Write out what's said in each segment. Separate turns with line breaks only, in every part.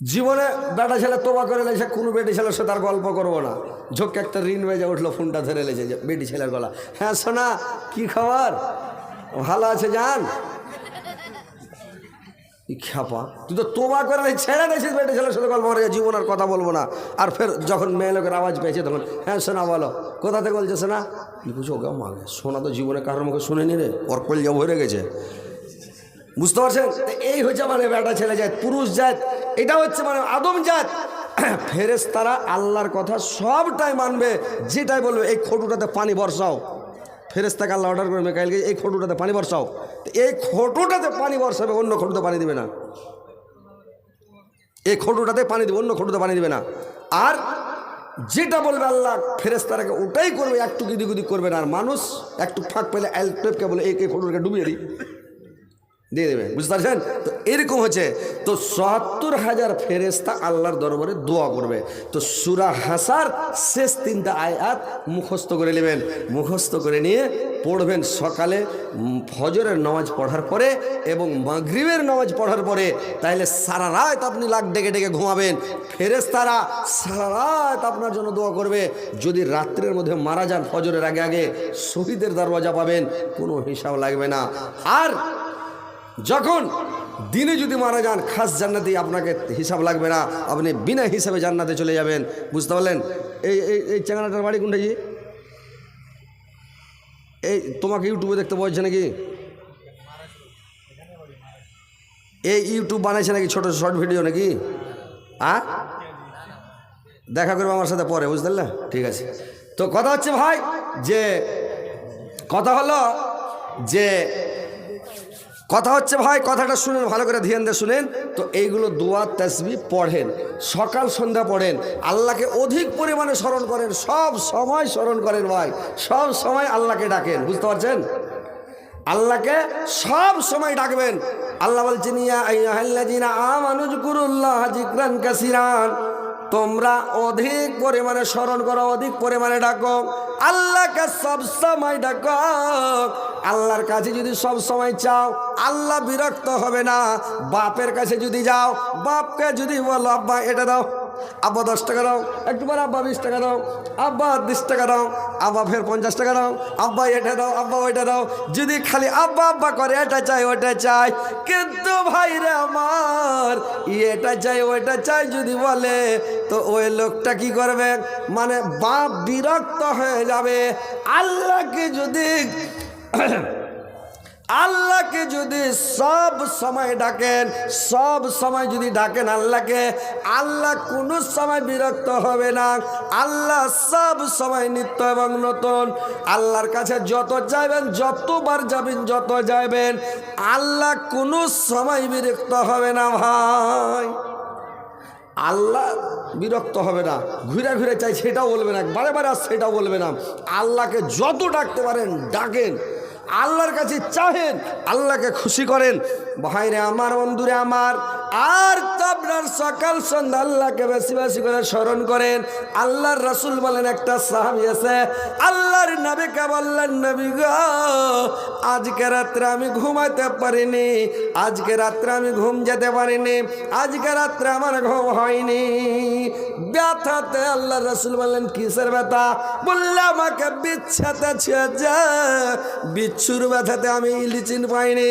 জীবনে বেটা ছেলে তোবা করে লেছে কোনো বেটি ছেলের সাথে আর গল্প করব না। ঝোঁক একটা ঋণ বেজে উঠল ফোনটা ধরে লেছে বেটি ছেলের গলা। হ্যাঁ সোনা, কি খবর? ভালো আছে, জান? খ্যাপা। তুই তো তোবা করে ছেড়ে দিয়েছিস বেটি ছেলের সাথে গল্প করে, জীবন আর কথা বলব না। আর ফের যখন মেয়ে লোকের আওয়াজ পেয়েছে, তখন হ্যাঁ সোনা, বলো। কোথা থেকে বলছে, সোনা? বুঝো ওকে মাগে, সোনা তো জীবনে কারোর মুখে শুনেনি রে ওর কলজা ভরে গেছে। বুঝতে পারছেন? এই হচ্ছে মানে বেটা ছেলে যায়, পুরুষ জাত এটা হচ্ছে মানে আদম জাত। ফেরেস তারা আল্লাহর কথা সবটাই মানবে, যেটাই বলবে, এই খটুটাতে পানি বর্ষাও। ফেরেস তাকে আল্লাহ অর্ডার করবে, মেকাইলকে, এই খটুটাতে পানি বর্ষাও। এই খটুটাতে পানি বর্ষাবে, অন্য খটুতে পানি দিবে না। এই খটুটাতে পানি দিবে, অন্য খটুতে পানি দিবে না। আর যেটা বলবে আল্লাহ ফেরেস্তারাকে ওটাই করবে, একটু দিদি গুদি করবে না। আর মানুষ একটু ফাঁক পেলে আলটেপকে বলে এই খটুটাকে ডুবিয়ে দিই। দিয়ে দেবে। বুঝতে পারছেন? তো এরকম হচ্ছে, তো সত্তর হাজার ফেরেস্তা আল্লাহর দরবারে দোয়া করবে। তো সুরা হাসার শেষ তিনটা আয়াত মুখস্থ করে নেবেন। মুখস্থ করে নিয়ে পড়বেন সকালে ফজরের নামাজ পড়ার পরে এবং মাগরিবের নামাজ পড়ার পরে। তাহলে সারা রাত আপনি লাখ ডেকে ডেকে ঘুমাবেন। ফেরেস্তারা সারা রাত আপনার জন্য দোয়া করবে। যদি রাত্রের মধ্যে মারা যান ফজরের আগে আগে, শহীদের দরওয়াজা পাবেন, কোনো হিসাব লাগবে না। আর যখন দিনে যদি মারা যান, খাস জান্নাতে আপনাকে হিসাব লাগবে না। আপনি বিনা হিসাবে জান্নাতে চলে যাবেন। বুঝতে পারলেন? এই এই চ্যাংড়াটার বাড়ি কোনটা জি? এই, তোমাকে ইউটিউবে দেখতে বলছে নাকি? এই ইউটিউব বানাইছে নাকি ছোট শর্ট ভিডিও নাকি? আ? দেখা করব আমার সাথে পরে, বুঝতে পারলে? ঠিক আছে। তো কথা হচ্ছে ভাই, যে, কথা হলো যে কথা হচ্ছে ভাই, কথাটা শুনেন, ভালো করে ধ্যান দিয়ে শুনেন। তো এইগুলো দোয়া তসবি পড়েন, সকাল সন্ধ্যা পড়েন, আল্লাহকে অধিক পরিমাণে স্মরণ করেন, সব সময় স্মরণ করেন ভাই, সব সময় আল্লাহকে ডাকেন, বুঝতে পারছেন? আল্লাহকে সব সময় ডাকবেন। আল্লাহ বলছেন তোমরা অধিক পরিমাণে স্মরণ করো, অধিক পরিমাণে ডাকো। আল্লাহকে সব সময় ডাকো। আল্লাহর কাছে যদি সব সময় চাও, আল্লাহ বিরক্ত হবে না। বাপের কাছে যদি যাও, বাপকে যদি বলো, আব্বা, এটা দাও, আব্বা দশ টাকা দাও, একটু পরে আব্বা বিশ টাকা দাও, আব্বা বিশ টাকা দাও, আব্বা ফের পঞ্চাশ টাকা দাও, আব্বা এটা দাও, আব্বা ওইটা দাও। যদি খালি আব্বা আব্বা করে, এটা চাই ওটা চাই। কিন্তু ভাই রে আমার, এটা চাই, ওইটা চাই যদি বলে, তো ওই লোকটা কি করবে? মানে বাপ বিরক্ত হয়ে যাবে। আল্লাহকে যদি আল্লাহকে যদি সব সময় ডাকেন, সব সময় যদি ডাকেন আল্লাহকে, আল্লাহ কোনো সময় বিরক্ত হবে না। আল্লাহ সব সময় নিত্য এবং নতুন। আল্লাহর কাছে যত যাবেন যতবার যাবেন, যত যাবেন আল্লাহ কোনো সময় বিরক্ত হবে না ভাই। আল্লাহ বিরক্ত হবে না, ঘুরে ঘুরে চাই, সেটাও বলবে না বারে বারে আর সেটাও বলবে না। আল্লাহকে যত ডাকতে পারেন, ডাকেন। আল্লাহর কাছে চাহেন, আল্লাহকে খুশি করেন। ভাইরে আমার, বন্ধুরে আমার আর তো আপনার সকাল সন্ধ্যা আল্লাহকে বেশি বেশি করে স্মরণ করেন। আল্লাহর রাসূল বলেন একটা সাহাবি আছে, আল্লাহর নবীকে বললেন, নবী গো, আজকে রাত্রে আমি ঘুমাতে পারিনি, আজকে রাত্রে আমি ঘুম যেতে পারিনি, আজকে রাত্রে আমার ঘুম হয়নি। ব্যথাতে আল্লাহ রসুল বললেন, কিসের ব্যথা? বললে, আমাকে বিচ্ছাতে ছেজে বিচ্ছুর ব্যথাতে আমি ইলিচিন পাইনি,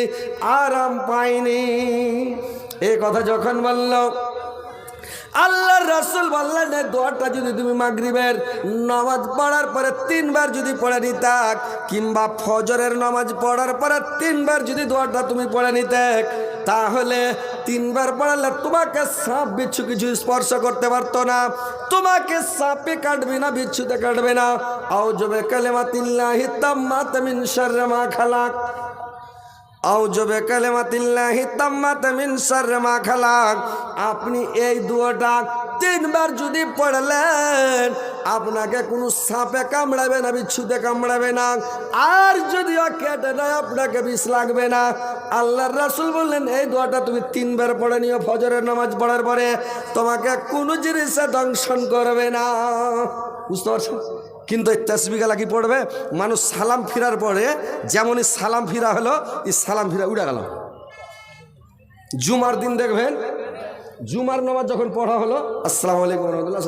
আরাম পাইনি। এই কথা যখন বলল, আল্লাহর রাসূল বললেন দোয়াটা যদি তুমি মাগরিবের নামাজ পড়ার পরে তিনবার যদি পড়ে নিতাক কিংবা ফজরের নামাজ পড়ার পরে তিনবার যদি দোয়াটা তুমি পড়ে নিতে, তাহলে তিনবার পড়ালে তোমাকে সাপ বিচ্ছু কিছু স্পর্শ করতে পারতো না, তোমাকে সাপে কাটবে না, বিচ্ছুতে কাটবে না। আও জবে কালেমাতিল্লাহি তাম্মাত মিন শাররি মা খালাক। আউজবে কালেমাতিল্লাহি তাম্মাত মিন শাররি মা খালাক। আপনি এই দুয়াটা তিনবার যদি পড়লেন, আপনাকে কোনো সাপে কামড়াবে না, বিচ্ছুতে কামড়াবে না। আর যদি কেটে দেয় আপনাকে বিষ লাগবে না। আল্লাহর রাসূল বললেন, এই দোয়াটা তুমি তিনবার পড়ে নিও ফজরের নামাজ পড়ার পরে। তোমাকে কোনো জিনিসে দংশন করবে না। বুঝতে পারছ কিন্তু এই তসবিগালা কি পড়বে, মানুষ সালাম ফিরার পরে যেমনই সালাম ফিরা হলো, এই সালাম ফিরা উড়ে গেল। জুমার দিন দেখবেন, জুমার নামাজ যখন পড়া হলো, আসসালামু আলাইকুম রহমতুল্লাহ,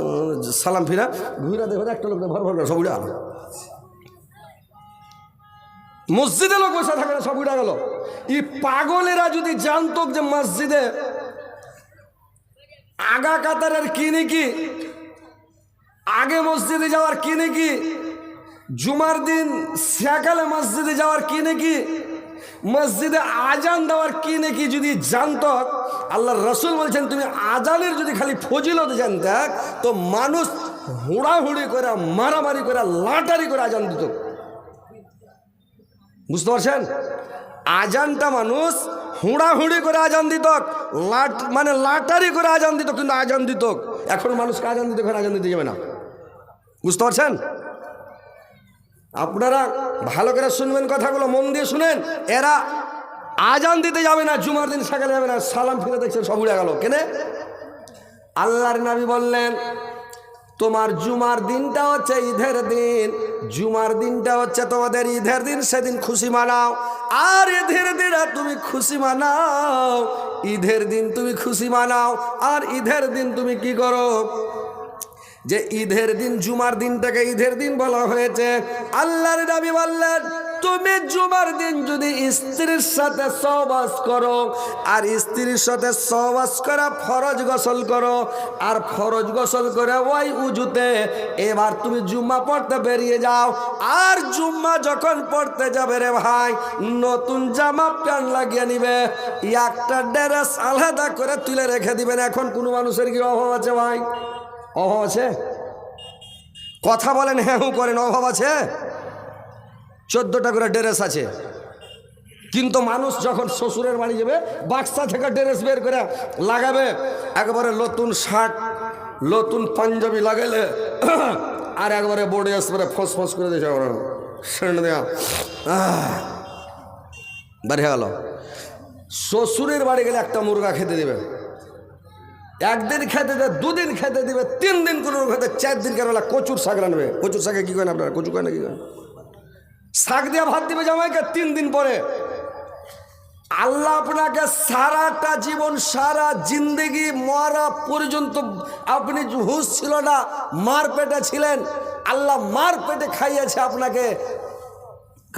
সালাম ফিরা ঘুরা দেখবেন একটা লোক ভর ভর সব উড়ে গেল। মসজিদে লোক বসে থাকে না সব উড়ে গেল। এই পাগলেরা যদি জানতো যে মসজিদে আগা কাতারের কি আগে মসজিদে যাওয়ার কি নাকি? জুমার দিন সকালে মসজিদে যাওয়ার কি নাকি? মসজিদে আজান দেওয়ার কি নাকি যদি জানত? আল্লাহ রসুল বলছেন, তুমি আজানের যদি খালি ফজিলত জানতে তো মানুষ হুড়াহুড়ি করে, মারামারি করে, লাটারি করে আজান দিত। বুঝতে পারছেন? আজানটা মানুষ হুড়াহুড়ি করে আজান দিত, লাট মানে লাটারি করে আজান দিত, কিন্তু আজান দিত। এখন মানুষকে আজান দিতে, এখন আজান দিতে যাবে না। বুঝতে পারছেন? আপনারা ভালো করে শুনবেন কথাগুলো, মন দিয়ে শুনেন। এরা আজান দিতে যাবে না, জুমার দিন সকালে যাবে না, সালাম ফিরে দেখছেন, সব উড়ে গেল। কেনে? আল্লাহর নবী বললেন, তোমার জুমার দিনটা হচ্ছে ঈদের দিন। জুমার দিনটা হচ্ছে তোমাদের ঈদের দিন, সেদিন খুশি মানাও। আর ঈদের দিন তুমি খুশি মানাও। ঈদের দিন তুমি খুশি মানাও। আর ঈদের দিন তুমি কি করো? যে ঈদের দিন, জুমার দিনটাকে ঈদের দিন বলা হয়েছে। আল্লাহর নবী বললেন, তুমি জুমার দিন যদি স্ত্রীর সাথে সহবাস করো, আর স্ত্রীর সাথে সহবাস করা ফরজ গোসল করো, আর ফরজ গোসল করে ওই উজুতে এবার তুমি জুম্মা পড়তে বেরিয়ে যাও। আর জুম্মা যখন পড়তে যাবে রে ভাই, নতুন জামা প্যান্ট লাগিয়ে নিবে, একটা ড্রেস আলাদা করে তুলে রেখে দিবেন। এখন কোনো মানুষের কি অভাব আছে ভাই? অভাব আছে? কথা বলেন হ্যাঁ হুঁ করেন, অভাব আছে? চোদ্দটা করে ড্রেস আছে। কিন্তু মানুষ যখন শ্বশুরের বাড়ি যাবে, বাক্সা থেকে ড্রেস বের করে লাগাবে। একবারে নতুন শার্ট, নতুন পাঞ্জাবি লাগাইলে, আর একবারে বোর্ডে আসবে ফস ফস করে দিয়েছে দেওয়া বাড়ি গেল। শ্বশুরের বাড়ি গেলে একটা মুরগা খেতে দেবে। একদিন খেতে দেবে দুদিন খেতে দিবে তিন দিন কোনো খেতে চার দিন কেন কচুর শাক রানবে কচুর শাকে কী করেন আপনারা? কচু করেন না কি করেন শাক দিয়ে ভাত দিবে জামাইকে তিন দিন পরে। আল্লাহ আপনাকে সারাটা জীবন, সারা জিন্দগি মরা পর্যন্ত আপনি হুঁশ ছিল না, মার পেটে ছিলেন। আল্লাহ মার পেটে খাইয়েছে আপনাকে।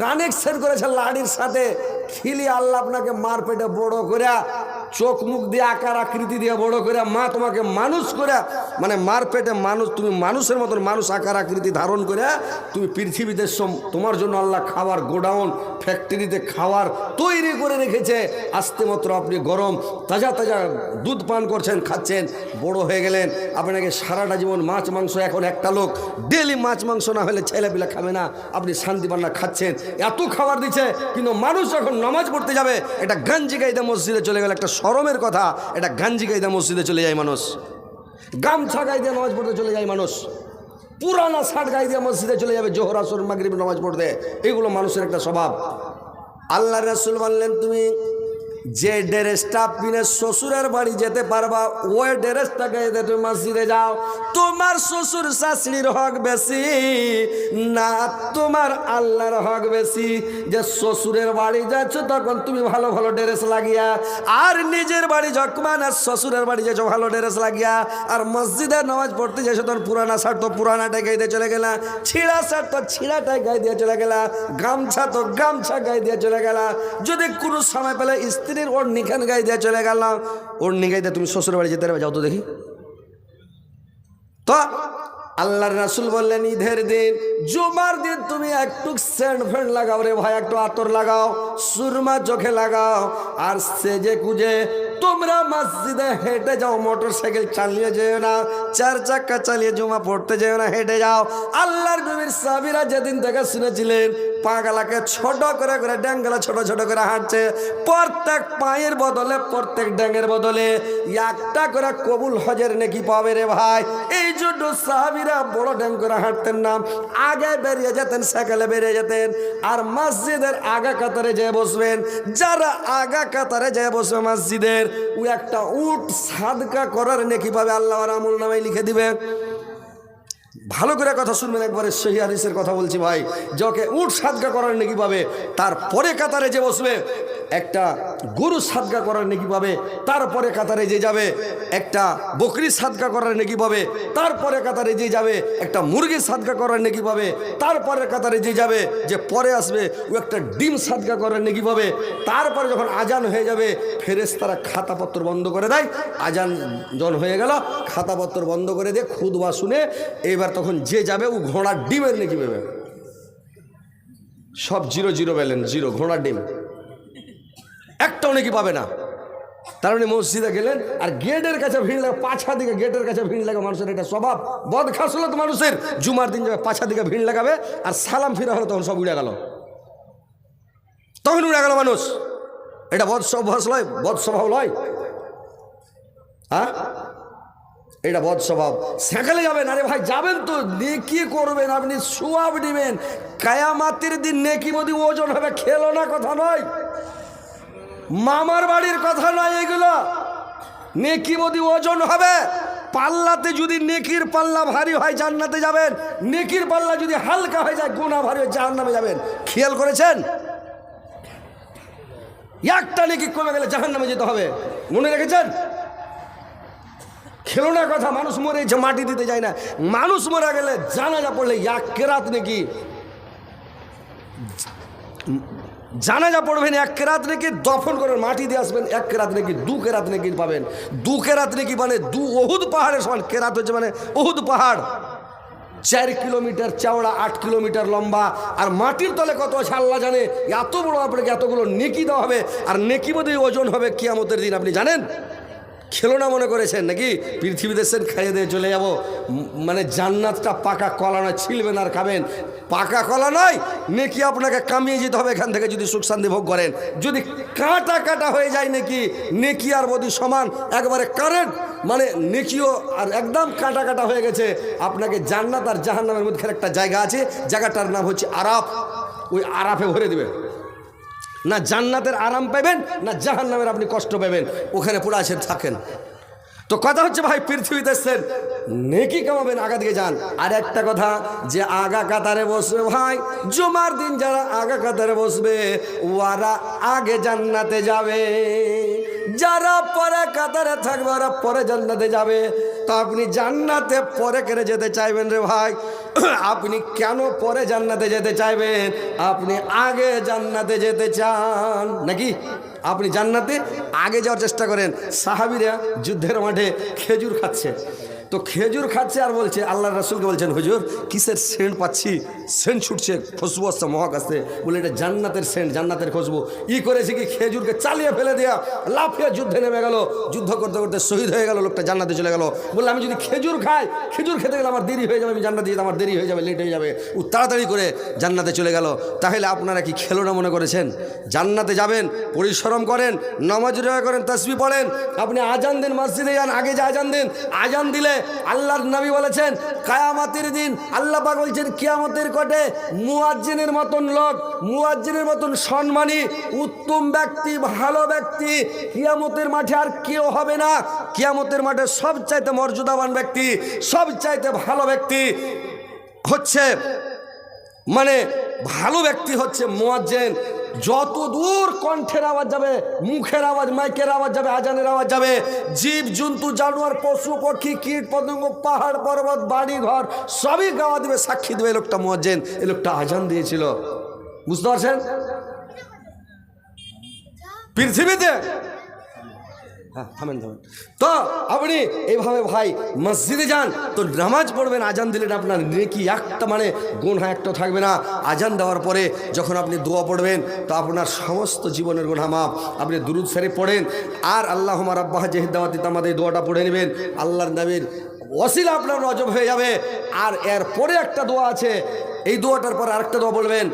কানেকশন করেছে লাড়ির সাথে। খিলি আল্লাহ আপনাকে মার পেটে বড় করে চোখ মুখ দিয়ে আকার আকৃতি দিয়ে বড় করে মা তোমাকে মানুষ করে মানে মার পেটে মানুষ, তুমি মানুষের মতন মানুষ আকার আকৃতি ধারণ করে, তুমি পৃথিবীতে তোমার জন্য আল্লাহ খাবার গোডাউন, ফ্যাক্টরিতে খাবার তৈরি করে রেখেছে। আস্তে মাত্র আপনি গরম, তাজা তাজা দুধ পান করছেন, খাচ্ছেন, বড় হয়ে গেলেন। আপনাকে সারাটা জীবন মাছ, মাংস, এখন একটা লোক ডেলি মাছ, মাংস না হলে ছেলেপিলা খাবে না। আপনি শান্তি পান্না খাচ্ছেন। এত খাবার দিচ্ছে, কিন্তু মানুষ যখন নামাজ পড়তে যাবে এটা গাঞ্জি গাইদা মসজিদে চলে গেল, একটা শরমের কথা। এটা গাঞ্জি গাইদা মসজিদে চলে যায় মানুষ। গামছা গাই দিয়ে নামাজ পড়তে চলে যায় মানুষ। পুরানা শার্ট গাই দিয়ে মসজিদে চলে যাবে জোহর, আসর, মাগরিব নামাজ পড়তে। এগুলো মানুষের একটা স্বভাব। আল্লাহ রাসুল বললেন, তুমি যে ড্রেসটা পিনে শ্বশুরের বাড়ি যেতে পারবা, ওই ড্রেসটা গায়ে তুমি মসজিদে যাও, তোমার শ্বশুর শাশুড়ির হক বেশি, না তোমার আল্লাহর হক বেশি। যে শ্বশুরের বাড়ি যাচ্ছ, তখন তুমি ভালো ভালো ড্রেস লাগিয়া, আর নিজের বাড়ি যখন আর শ্বশুরের বাড়ি যাচ্ছ ভালো ড্রেস লাগিয়া, আর মসজিদে নামাজ পড়তে যাচ্ছ তখন পুরানা শার্ট তো পুরানাটাই গায়ে দিয়ে চলে গেলা, ছিঁড়া শার্ট তো ছিঁড়াটাই গায়ে দিয়ে চলে গেলা, গামছা তো গামছা গায়ে দিয়ে চলে গেলা। যদি কোনো সময় পেলে স্ত্রীর ওর নিখান গায়ে দিয়ে চলে গেলাম। ওর নিগাই দিয়ে তুমি শ্বশুর বাড়ি যেতে পারবে, যাও তো দেখি। তো আল্লাহর রাসুল বললেন, ঈদের দিন, জুমার দিন তুমি একটু সেন্ট ফ্যান্ড লাগাও রে ভাই, একটু আতর লাগাও, সুরমা চোখে লাগাও, আর সেজে কুজে তোমরা মসজিদে হেঁটে যাও মোটর সাইকেল চালিয়ে যেও না, চার চাক্কা চালিয়ে জমা পড়তে যেও না, হেঁটে যাও। আল্লাহর নবীর সাবিরা যেদিন থেকে শুনেছিলেন, পাগালাকে ছোট করে করে ড্যাঙ্গালা ছোট ছোট করে হাঁটছে, প্রত্যেক পায়ের বদলে, প্রত্যেক ড্যাঙ্গের বদলে, একটা করে কবুল হজের নাকি পাবে রে ভাই। এই জন্য সাহাবিরা বড় ড্যাং করে হাঁটতেন না, আগে বেরিয়ে যেতেন, সকালে বেরিয়ে যেতেন, আর মসজিদের আগা কাতারে যেয়ে বসবেন, যারা আগা কাতারে যেয়ে বসবে মসজিদের ও একটা উট সাদকা করার নে পাবে আল্লাহ আমল নামাই লিখে দিবে? ভালো করে কথা শুনবেন একবারে সহি হাদিসের কথা বলছি ভাই। যকে উঠ সাদকা করার নাকি পাবে তারপরে কাতারে যে বসবে একটা গরু সাদকা করার নাকি পাবে, তারপরে কাতারে যে যাবে, একটা বকরি সাদকা করার নেকি পাবে, তারপরে কাতারে যে যাবে, একটা মুরগি সাদকা করার নাকি পাবে, তারপরে কাতারে যে যাবে, যে পরে আসবে, ও একটা ডিম সাদকা করার নাকি পাবে, তারপরে যখন আজান হয়ে যাবে ফেরেস তারা খাতাপত্র বন্ধ করে দেয়, আজান যখন হয়ে গেল, খাতাপত্র বন্ধ করে দিয়ে খুদবা শুনে, এবার তখন যে যাবে, ও ঘোড়ার ডিমের নাকি পাবে। সব জিরো জিরো ব্যালেন্স, জিরো ঘোড়ার ডিম। একটাও নাকি পাবে না? তার মানে মসজিদে গেলেন আর গেটের কাছে ভিড় লাগে, পাছা দিকে গেটের কাছে ভিড় লাগে মানুষের এটা স্বভাব। বদ খাসলত মানুষের। জুমার দিন যাবে পাছা দিকে ভিড় লাগাবে আর সালাম ফিরা হলো তখন সব উড়ে গেল। তখন উড়ে গেল মানুষ। এটা বদ স্বভাব লয় বদ স্বভাব লয় হ্যাঁ? এটা বদ স্বভাব। সেখানে যাবেন। আরে ভাই, যাবেন তো। নেকি করবেন। আপনি সোয়াব নেবেন। কায়ামাতির দিন নেকি মদি ওজন হবে। খেলো না, কথা নয়। মামার বাড়ির কথা নয় এগুলো। নেকি মদি ওজন হবে। পাল্লাতে যদি নেকির পাল্লা ভারী হয়, জান্নাতে যাবেন। নেকির পাল্লা যদি হালকা হয়ে যায় গোনা ভারী হয় জাহান্নামে যাবেন। খেয়াল করেছেন? একটা নেকি কমে গেলে জাহান্নামে যেতে হবে। মনে রেখেছেন? খেলোনা কথা, মানুষ মরেছে মাটি দিতে যায় না। মানুষ মরে গেলে জানাজা পড়লে এক কেরাত নাকি জানাজা পড়বেন, এক কেরাত নাকি দফন করেন, মাটি দিয়ে আসবেন, এক কেরাত নাকি দু কেরাত নাকি পাবেন। দু কেরাত নাকি মানে দু অহুদ পাহাড়ের সমান, কেরাত হচ্ছে মানে অহুদ পাহাড়। চার কিলোমিটার চওড়া, আট কিলোমিটার লম্বা, আর মাটির তলে কত আছে আল্লাহ জানে। এত বড় আপনাকে এতগুলো নেকি দেওয়া হবে, আর নেকি বোধ ওজন হবে কিয়ামতের দিন, আপনি জানেন? খেলোনা মনে করেছেন নাকি? পৃথিবীতে সেন খাইয়ে দিয়ে চলে যাব। মানে জান্নাতটা পাকা কলা নয়, ছিলবেন আর খাবেন। পাকা কলা নয়, নেকি আপনাকে কামিয়ে যেতে হবে এখান থেকে যদি সুখ শান্তি ভোগ করেন। যদি কাটা কাটা হয়ে যায় নাকি, নেকি আর বদি সমান, একবারে কারেন্ট মানে নেকিও আর একদম কাটা কাটা হয়ে গেছে। আপনাকে জান্নাত আর জাহান্নামের মধ্যে একটা জায়গা আছে, জায়গাটার নাম হচ্ছে আরাফ। ওই আরাফে ভরে দেবে না জান্নাতের আরাম পাবেন না জাহান্নামের আপনি কষ্ট পাবেন ওখানে পুরো আছেন থাকেন। তো কথা হচ্ছে ভাই, পৃথিবীতে এসছেন নেকি কামাবেন আগা দিকে যান। আর একটা কথা, যে আগা কাতারে বসবে ভাই, জুমার দিন যারা আগা কাতারে বসবে ওরা আগে জান্নাতে যাবে। যারা পরে কাতারে থাকবে ওরা পরে জান্নাতে যাবে। তো আপনি জান্নাতে পরে কেড়ে যেতে চাইবেন রে ভাই? আপনি কেন পরে জান্নাতে যেতে চাইবেন? আপনি আগে জান্নাতে যেতে চান। নাকি? আপনি জান্নাতে আগে যাওয়ার চেষ্টা করেন। সাহাবিরা যুদ্ধের মাঠে খেজুর খাচ্ছে। তো খেজুর খাচ্ছে আর বলছে আল্লাহ রাসুলকে বলছেন, হুজুর, কিসের সেন্ট পাচ্ছি? সেন্ট ছুটছে, খুশবু আসছে মহাকাশে বলে, এটা জান্নাতের সেন্ট, জান্নাতের খুশবু। ই করেছে কি, খেজুরকে চালিয়ে ফেলে দেয়া লাফিয়ে যুদ্ধে নেমে গেল। যুদ্ধ করতে করতে শহীদ হয়ে গেল, লোকটা জান্নাতে চলে গেল। বললে, আমি যদি খেজুর খাই, খেজুর খেতে গেলে আমার দেরি হয়ে যাবে, আমি জান্নাতে যেতে, আমার দেরি হয়ে যাবে লেট হয়ে যাবে। ও তাড়াতাড়ি করে জান্নাতে চলে গেল। তাহলে আপনারা কি খেলোনা মনে করেছেন? জান্নাতে যাবেন, পরিশ্রম করেন, নামাজ করেন, তসবি পড়েন। আপনি আজান দিন, মসজিদে যান, আগে যে আজান দিন, আজান দিলে আল্লাহর নবী বলেছেন, কায়ামাতের দিন আল্লাহ পাক বলছেন, কিয়ামতের কটে মুয়াজ্জিনের মতন লোক, মুয়াজ্জিনের মতন সম্মানী, উত্তম ব্যক্তি, ভালো ব্যক্তি, কিয়ামতের মাঠে আর কেউ হবে না। কিয়ামতের মাঠে সব চাইতে মর্যাদাবান ব্যক্তি সব চাইতে ভালো ব্যক্তি হচ্ছে মানে ভালো ব্যক্তি হচ্ছে মোয়াজ্জেন। যত দূর কণ্ঠের আওয়াজ যাবে, মুখের আওয়াজ, মাইকের আওয়াজ যাবে, আজানের আওয়াজ যাবে জীব জন্তু জানোয়ার, পশু, পক্ষী, কীট, পতঙ্গ, পাহাড়, পর্বত, বাড়ি, ঘর, সবই গাওয়া দেবে, সাক্ষী দেবে, এই লোকটা মোয়াজ্জেন এ লোকটা আজান দিয়েছিল। বুঝতে পারছেন? পৃথিবীতে হ্যাঁ থামেন থামেন। তো আপনি এইভাবে ভাই মসজিদে যান, তো নামাজ পড়বেন, আজান দিলেন আপনার নেকি একটা মানে গুণা একটা থাকবে না। আজান দেওয়ার পরে যখন আপনি দোয়া পড়বেন, তো আপনার সমস্ত জীবনের গুণা মাপ আপনি দুরুদ সেরে পড়েন, আর আল্লাহ আমার আব্বাহ জেহিদাওয়াতি আমাদের দোয়াটা পড়ে নেবেন। আল্লাহর নবীর ওসিলা আপনার রজব হয়ে যাবে। আর এর পরে একটা দোয়া আছে এই দোয়াটার পর আরেকটা দোয়া বলবেন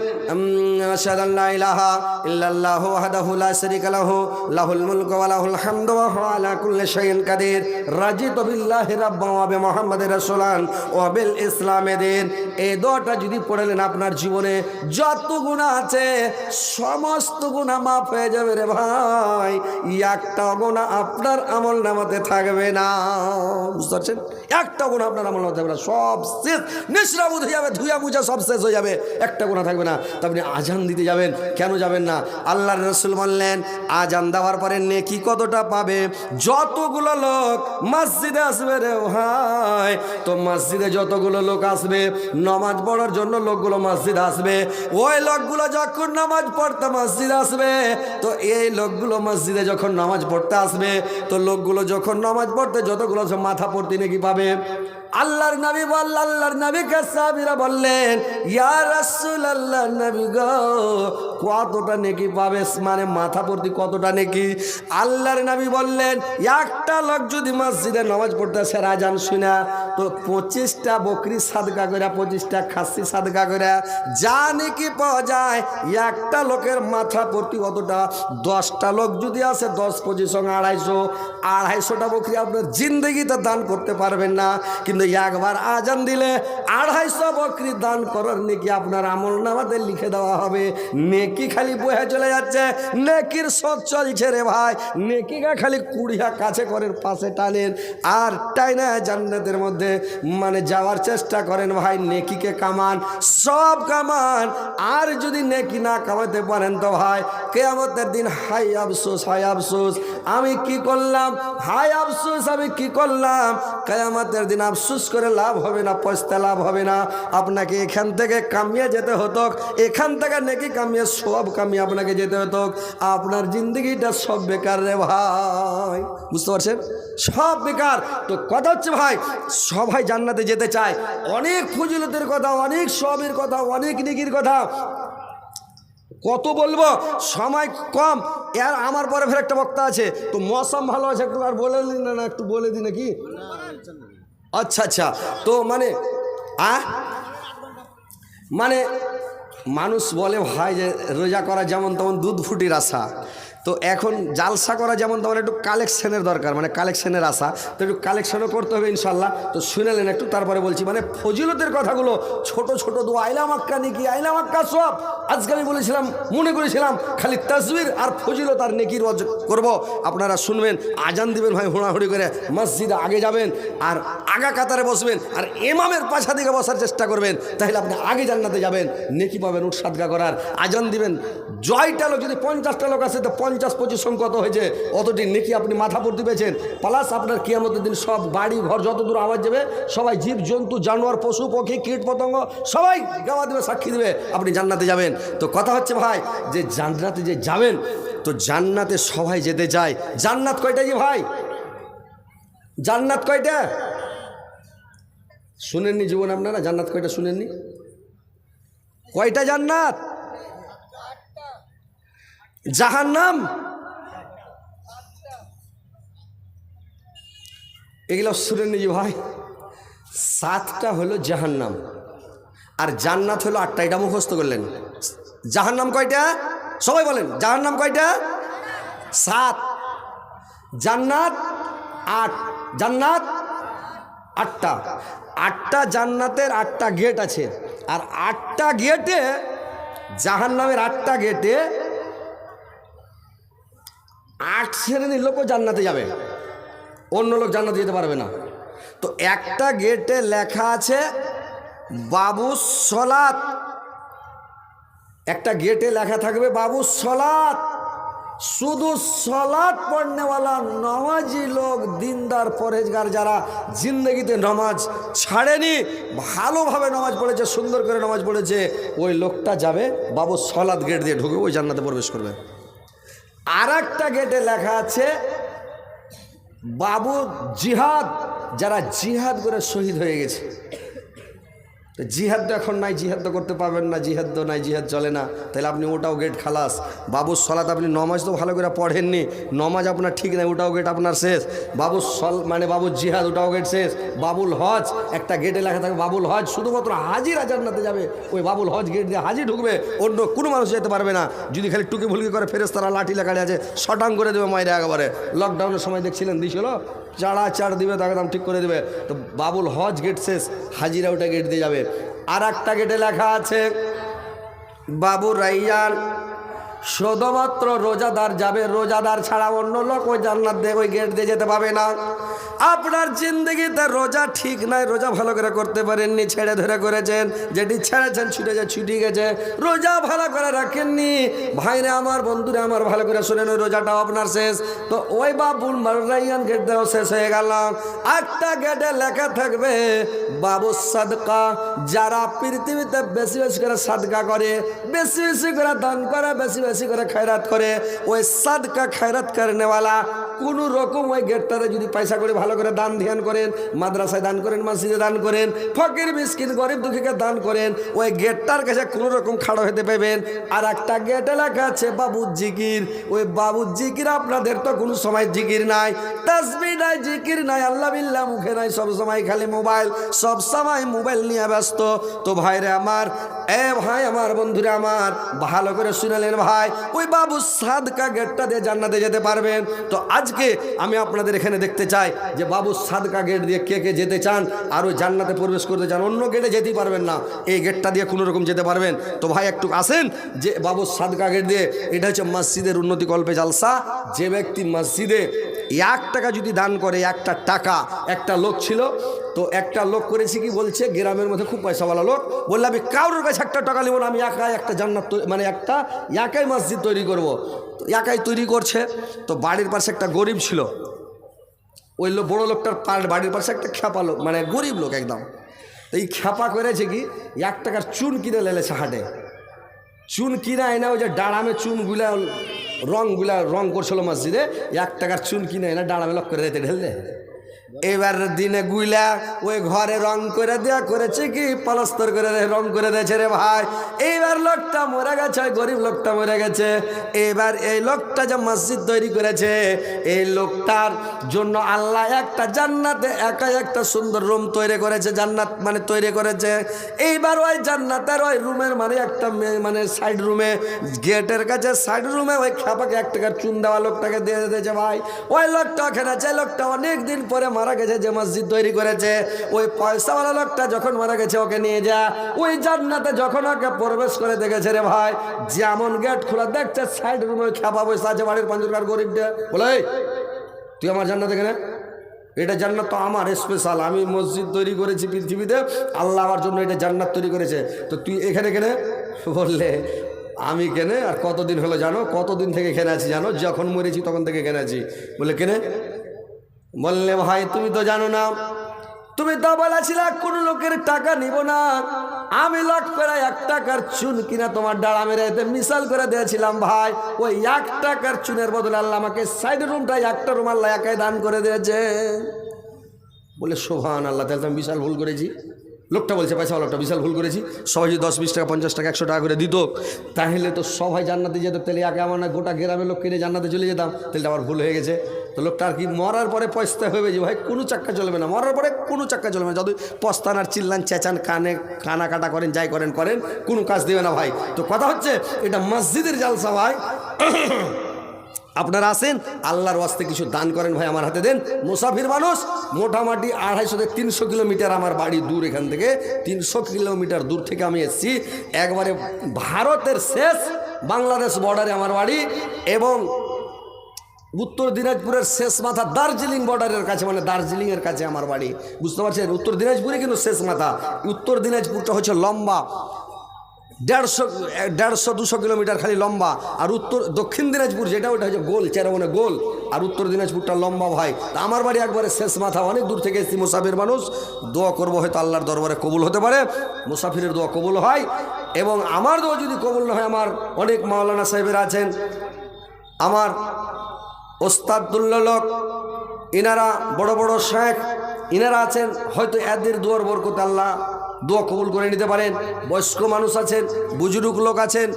লাহুল মুলকু ওয়া লাহুল হামদু ওয়া হুয়া আলা কুল্লি শাইইন কাদির, রাজিতু বিল্লাহি ওয়া বিমুহাম্মাদির রাসূলান ওয়া বিল ইসলামে দিন। এই দোয়াটা যদি আপনার জীবনে, যত গুনাহ আছে, সমস্ত গুনাহ মাফ হয়ে যাবে রে ভাই। একটা গুনাহ আপনার আমল নামাতে থাকবে না। বুঝতে পারছেন? একটা গুণা আপনার আমল নামাতে থাকবে না। সব শেষ। নিঃশ্রাবুদ ধুয়া মুছা সব শেষ হয়ে যাবে, একটা গোনা থাকবে না। তা আপনি আজান দিতে যাবেন, কেন যাবেন না? আল্লাহ রসুল বললেন আজান দেওয়ার পরে নেকি কতটা পাবে? যতগুলো লোক মসজিদে আসবে রে ভাই, তো মসজিদে যতগুলো লোক আসবে, নামাজ পড়ার জন্য লোকগুলো মসজিদ আসবে। ওই লোকগুলো যখন নামাজ পড়তে মসজিদ আসবে, তো এই লোকগুলো মসজিদে যখন নামাজ পড়তে আসবে, তো লোকগুলো যখন নামাজ পড়তে যতগুলো মাথা পড়তে নাকি পাবে? আল্লাহর নবী বল আল্লাহর নবীকে সাহাবীরা বললেন, ইয়া রাসূল নবী গো, কতটা নেকি পাবে মানে মাথা প্রতি কতটা নেকি? আল্লাহর নবী বললেন, একটা লোক যদি মসজিদে নামাজ পড়তে আসে রাজান শুনা, তো পঁচিশটা বকরি সাদকা করে পঁচিশটা খাসি সাদকা করে যা নাকি পাওয়া যায়, একটা লোকের মাথা প্রতি কতটা? দশটা লোক যদি আসে দশ, পঁচিশ, আড়াইশো, আড়াইশোটা বকরি আপনার জিন্দগিতে দান করতে পারবেন না। কিন্তু একবার আজান দিলে আড়াইশো বকরি দান করার নেকি আপনার আমল নামাতে লিখে দেওয়া হবে। নেকি খালি বয়ে চলে যাচ্ছে, নেকির সব চলছে রে ভাই। নেকিকা খালি কুড়িয়া কাছে করেন পাশে টানেন। আর টাইনা জান্নাতের মধ্যে মানে যাওয়ার চেষ্টা করেন ভাই, নেকিকে কামান, সব কামান। আর যদি নেকি না কামাতে পারেন তো ভাই, কেয়ামতের দিন হাই আফসোস হাই আফসোস। আমি কি করলাম? হাই আফসোস, আমি কি করলাম? কেয়ামতের দিন আফসোস করে লাভ হবে না পয়সা লাভ হবে না। আপনাকে এখান থেকে কামিয়ে যেতে হতো। এখান থেকে নাকি কামিয়ে, সব কামিয়ে আপনাকে যেতে হতো। আপনার জিন্দগিটা সব বেকার রে ভাই। বুঝতে পারছেন? সব বেকার। তো কথা হচ্ছে ভাই, সবাই জান্নাতে যেতে চায়। অনেক ফজিলতের কথা, অনেক সবের কথা, অনেক নেকির কথা। কত বলব? সময় কম। এর আমার পরে ফের একটা বক্তা আছে। তো মৌসুম ভালো আছে, একটু আর বলে দিন না একটু বলে দিন নাকি? আচ্ছা আচ্ছা। তো মানে আ? মানে মানুষ বলে ভাই যে রোজা করা যেমন তেমন দুধ ফুটির আশা। তো এখন জালসা করা যেমন তোমার একটু কালেকশনের দরকার মানে কালেকশনের আশা, তো একটু কালেকশনও করতে হবে ইনশাল্লাহ তো শুনেলেন একটু, তারপরে বলছি মানে ফজিলতের কথাগুলো, ছোট ছোট দু আইলা মাক্কা নিকি, আইলা মাক্কা সব আজকে আমি বলেছিলাম, মনে করেছিলাম, খালি তসবির আর ফজিলত আর নেকির অজ করব। আপনারা শুনবেন, আজান দিবেন ভাই হুড়াহুড়ি করে, মসজিদে আগে যাবেন আর আগা কাতারে বসবেন আর এমামের পাশা দিকে বসার চেষ্টা করবেন, তাহলে আপনি আগে জান্নাতে যাবেন, নেকি পাবেন উৎসাদগা করার। আজান দিবেন, জয়টা লোক, যদি পঞ্চাশটা লোক আছে তো পঞ্চাশ, পঁচিশ সংখ্যা কত হয়েছে? অতটি নেকি আপনি মাথা পড়তে পেয়েছেন। প্লাস আপনার কিয়ামতের দিন সব বাড়ি ঘর যত দূর আওয়াজ যাবে সবাই জীব, জন্তু, জানোয়ার, পশু, পক্ষী, কীট, পতঙ্গ, সবাই গাওয়া দেবে, সাক্ষী দেবে, আপনি জান্নাতে যাবেন। তো কথা হচ্ছে ভাই, যে জান্নাতে যে যাবেন, তো জান্নাতে সবাই যেতে চায়। জান্নাত কয়টা কি ভাই? জান্নাত কয়টা? শুনেননি জীবন আপনারা? জান্নাত কয়টা শুনেননি? কয়টা জান্নাত? জাহান্নাম। এগুলো শুনেননি যে ভাই। সাতটা হলো জাহান্নাম। আর জান্নাত হলো আটটা। এটা মুখস্থ করলেন। জাহান্নাম কয়টা? সবাই বলেন, জাহান্নাম কয়টা? সাত। জান্নাত আট। জান্নাত আটটা। আটটা জান্নাতের আটটা গেট আছে। আর আটটা গেটে, জাহান্নামের আটটা গেটে আট শ্রেণির লোকও জান্নাতে যাবে। অন্য লোক জান্নাতে যেতে পারবে না। তো একটা গেটে লেখা আছে, বাবু সলাত একটা গেটে লেখা থাকবে, বাবু সলাত শুধু সলাৎ পড়নেওয়ালা নমাজি লোক, দিনদার পরেজগার যারা জিন্দগিতে নমাজ ছাড়েনি, ভালোভাবে নমাজ পড়েছে, সুন্দর করে নমাজ পড়েছে, ওই লোকটা যাবে, বাবু সলাদ গেট দিয়ে ঢুকে ওই জান্নাতে প্রবেশ করবে। আর একটা গেটে লেখা আছে বাবু জিহাদ যারা জিহাদ করে শহীদ হয়ে গেছে। তো জিহাদ তো এখন নাই, জিহাদ তো করতে পারবেন না, জিহাদ তো নাই, জিহাদ চলে না। তাহলে আপনি ওটাও গেট খালাস। বাবুর সলাত আপনি নমাজ তো ভালো করে পড়েননি, নমাজ আপনার ঠিক নাই, ওটাও গেট আপনার শেষ। বাবুর সল মানে বাবুর জিহাদ, ওটাও গেট শেষ। বাবুল হজ, একটা গেটে লেখা থাকে বাবুল হজ, শুধুমাত্র হাজির জান্নাতে যাবে। ওই বাবুল হজ গেট দিয়ে হাজির ঢুকবে, অন্য কোনো মানুষ যেতে পারবে না। যদি খালি টুকি ভুলকি করে ফেরেস তারা লাঠি লেখাড়ি আছে শটাং করে দেবে মায়ের একেবারে। লকডাউনের সময় দেখছিলেন দিয়েছিল চাড়া চাড় দিবে, তাকে দাম ঠিক করে দেবে। তো বাবুল হজ গেট শেষ, হাজিরা ওটা গেট দিয়ে যাবে। আর একটা গেটে লেখা আছে, বাবু রাইয়ান শুধুমাত্র রোজাদার যাবে, রোজাদার ছাড়া অন্য লোক ওই জান্নাত দিয়ে, ওই গেট দিয়ে যেতে পাবে না। আপনার জিন্দগিতে রোজা ঠিক নাই, রোজা ভালো করে করতে পারেননি, ছেড়ে ধরে করেছেন, যেটি ছেড়েছেন ছুটে যা ছুটি গেছে, রোজা ভালো করে রাখেননি। ভাইরে আমার, বন্ধুরা আমার, ভালো করে শোনেন ওই রোজাটাও আপনার শেষ। তো ওই বাবুল মারাইয়ান গেট দেওয়া শেষ হয়ে গেল। একটা গেটে লেখা থাকবে, বাবু সাদকা, যারা পৃথিবীতে বেশি বেশি করে সাদকা করে, বেশি বেশি করে দান করে, বেশি বেশি করে খায়রাত করে, ওই সাদকা খায়রাত করেনেওয়ালা কোনো রকম ওই গেটটাতে যদি পয়সা করে ভালো করে দান ধ্যান করেন, মাদ্রাসায় দান করেন, মসজিদে দান করেন, ফকির, মিসকিন, গরিব দুঃখীকে দান করেন, ওই গেটটার কাছে কোনো রকম খাড়ো হতে পাবেন আর একটা গেটে লেখা আছে বাবু জিকির। ওই বাবু জিকির আপনাদের তো কোনো সময় জিকির নাই। তাসবি নাই, জিকির নাই, আল্লাহ বিল্লাহ মুখে নাই, সব সময় খালি মোবাইল, সব সময় মোবাইল নিয়ে ব্যস্ত। তো ভাইরে আমার, এ ভাই আমার, বন্ধুরা আমার, ভালো করে শুনালেন ভাই, ওই বাবু সাদকা গেটটা দিয়ে জান্নাতে যেতে পারবেন। তো আজকে আমি আপনাদের এখানে দেখতে চাই যে বাবু সাদকা গেট দিয়ে কে কে যেতে চান, আর ওই জান্নাতে প্রবেশ করতে চান, অন্য গেটে যেতেই পারবেন না। এই গেটটা দিয়ে কোনো রকম যেতে পারবেন। তো ভাই, একটু আসেন যে বাবু সাদকা গেট দিয়ে, এটা হচ্ছে মসজিদের উন্নতি কল্পে জালসা। যে ব্যক্তি মসজিদে এক টাকা যদি দান করে, একটা টাকা, একটা লোক ছিল, তো একটা লোক করেছি কি বলছে, গ্রামের মধ্যে খুব পয়সাওয়ালা লোক, বললে, আমি কারোর কাছে একটা টাকা নেব না, আমি একাই একটা জান্নাত মানে একটা একাই মসজিদ তৈরি করব। একাই তৈরি করছে। তো বাড়ির পাশে একটা গরিব ছিল ওই লোক বড়ো লোকটার পার বাড়ির পাশে একটা খ্যাপা লোক মানে গরিব লোক একদম। তো এই খ্যাপা করেছে কি এক টাকার চুন কিনে লেলেছে হাটে। চুন কিনা এনে ওই যে ডাড়ামে চুনগুলা রঙগুলা রঙ করছিল মসজিদে, এক টাকার চুন কিনে এনে ডাড়ামে লক করে রেতে ঢেললে। এবার দিনে গুইলা ওই ঘরে রং করে দেয়া করেছে কি? পলস্তর করে রং করে দিয়েছে রে ভাই। এইবার লোকটা মরে গেছে গরিব লোকটা মরে গেছে। এবার এই লোকটা যে মসজিদ তৈরি করেছে, এই লোকটার জন্য আল্লাহ একটা জান্নাতে একা একটা সুন্দর রুম তৈরি করেছে, জান্নাত মানে তৈরি করেছে। এইবার ওই জান্নাতের ওই রুমের মানে একটা মানে সাইড রুমে গেটের কাছে সাইড রুমে ওই খাপাকে এক টাকার চুন দেওয়া লোকটাকে দিয়ে দিয়েছে ভাই। ওই লোকটা ওখানে আছে, লোকটা অনেক দিন পরে মারা গেছে যে মসজিদ তৈরি করেছে, ওই পয়সাওয়ালা লোকটা যখন মারা গেছে ওকে নিয়ে যা, ওই জান্নাতে যখন ওকে প্রবেশ করে দেখেছে রে ভাই, যেমন গেট খোলা, দেখছে সাইড রুমে খাপা বসে আছে বাড়ির পাঞ্জুরকার গরিবটা। বলে তুই আমার জান্নাত এখানে? এটা জান্নাত তো আমার স্পেশাল আমি মসজিদ তৈরি করেছি পৃথিবীতে, আল্লাহ আমার জন্য এটা জান্নাত তৈরি করেছে। তো তুই এখানে কেনে? বললে, আমি কেনে? আর কতদিন হলো জানো? কতদিন থেকে এখানে আছি জানো? যখন মরেছি তখন থেকে এখানে আছি। বলে, কেনে? বললে, ভাই, তুমি তো জানো না, তুমি তো বলেছিলে কোন লোকের টাকা নিব না। আমি লট করে এক টাকার চুন কিনা তোমার ডাড়া মেরে এতে মিশাল করে দিয়েছিলাম, ভাই। ওই এক টাকার চুনের বদলে আল্লাহ আমাকে সাইড রুমটা একটা রুম আল্লাহ একাই দান করে দিয়েছে। বলে শোভান আল্লাহ তাহলে তো আমি বিশাল ভুল করেছি। লোকটা বলছে, পয়সা লোকটা বিশাল ভুল করেছি। সবাই যদি দশ, বিশ টাকা, পঞ্চাশ টাকা, একশো টাকা করে দিত, তাহলে তো সবাই জান্নাতে যেত। তাহলে আগে আমার না গোটা গ্রামের লোক কিনে জান্নাতে চলে যেতাম। তাহলে আমার ভুল হয়ে গেছে। তো লোকটা আর কি, মরার পরে পয়সা হবে যে, ভাই, কোনো চাক্কা চলবে না। মরার পরে কোনো চাক্কা চলবে না। যদি পস্তান আর চিল্লান, চেঁচান, কানে, কানা কাটা করেন, যাই করেন করেন, কোনো কাজ দেবে না ভাই। তো কথা হচ্ছে, এটা মসজিদের জালসা ভাই। আপনারা আসেন আল্লাহর ওয়াস্তে কিছু দান করেন ভাই আমার হাতে দেন। মুসাফির মানুষ, মোটামুটি আড়াইশো থেকে তিনশো কিলোমিটার আমার বাড়ি দূর এখান থেকে। তিনশো কিলোমিটার দূর থেকে আমি এসেছি। একবারে ভারতের শেষ বাংলাদেশ বর্ডারে আমার বাড়ি এবং উত্তর দিনাজপুরের শেষ মাথা দার্জিলিং বর্ডারের কাছে মানে দার্জিলিংয়ের কাছে আমার বাড়ি। বুঝতে পারছেন? উত্তর দিনাজপুরে কিন্তু শেষ মাথা। উত্তর দিনাজপুরটা হচ্ছে লম্বা। দেড়শো দেড়শো, দুশো কিলোমিটার খালি লম্বা। আর উত্তর, দক্ষিণ দিনাজপুর যেটা, ওটা হচ্ছে গোল চেরাবনে গোল। আর উত্তর দিনাজপুরটা লম্বা ভাই। তা আমার বাড়ি একবারে শেষ মাথা, অনেক দূর থেকে এসেছি মুসাফির মানুষ। দোয়া করব হয়তো আল্লাহর দরবারে কবুল হতে পারে। মুসাফিরের দোয়া কবুল হয়। এবং আমার দোয়া যদি কবুল না হয়, আমার অনেক মাওলানা সাহেবের আছেন। আমার ওস্তাদুল্লাহ লোক, ইনারা বড় বড় শেখ, ইনারা আছেন। হয়তো এদের দুয়ার বরকত আল্লাহ দোয়া কবুল করে নিতে পারেন। বয়স্ক মানুষ আছেন বুজুর্গ লোক আছেন।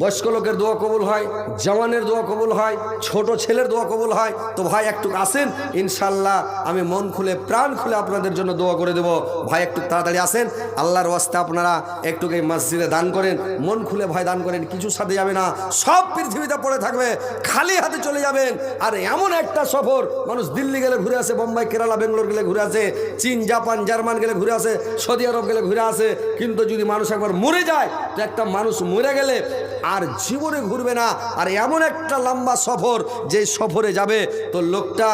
বয়স্ক লোকের দোয়া কবুল হয়, জওয়ানের দোয়া কবুল হয়, ছোট ছেলের দোয়া কবুল হয়। তো ভাই, একটু আসেন ইনশাল্লাহ আমি মন খুলে, প্রাণ খুলে আপনাদের জন্য দোয়া করে দেব। ভাই, একটু তাড়াতাড়ি আসেন, আল্লাহর ওয়াস্তে আপনারা একটু এই মসজিদে দান করেন। মন খুলে ভাই, দান করেন, কিছু সাথে যাবে না। সব পৃথিবীতে পড়ে থাকবে, খালি হাতে চলে যাবেন। আর এমন একটা সফর, মানুষ দিল্লি গেলে ঘুরে আসে, বোম্বাই, কেরালা, বেঙ্গলোর গেলে ঘুরে আসে, চীন, জাপান, জার্মান গেলে ঘুরে আসে, সৌদি আরব গেলে ঘুরে আসে। কিন্তু যদি মানুষ একবার মরে যায়, তো একটা মানুষ মরে গেলে আর জীবনে ঘুরবে না। আর এমন একটা লম্বা সফর যে সফরে যাবে, তো লোকটা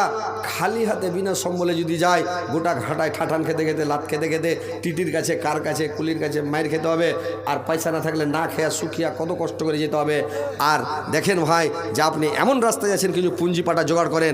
খালি হাতে বিনা সম্বলে যদি যায়, গোটা ঘাটায় ঠাঠান খেতে খেতে, লাত খেতে খেতে, টিটির কাছে, কার কাছে, কুলির কাছে মায়ের খেতে হবে। আর পয়সা না থাকলে না খেয়া শুকিয়া কত কষ্ট করে যেতে হবে। আর দেখেন ভাই, যে আপনি এমন রাস্তায় যাচ্ছেন কিছু পুঁজি পাটা জোগাড় করেন।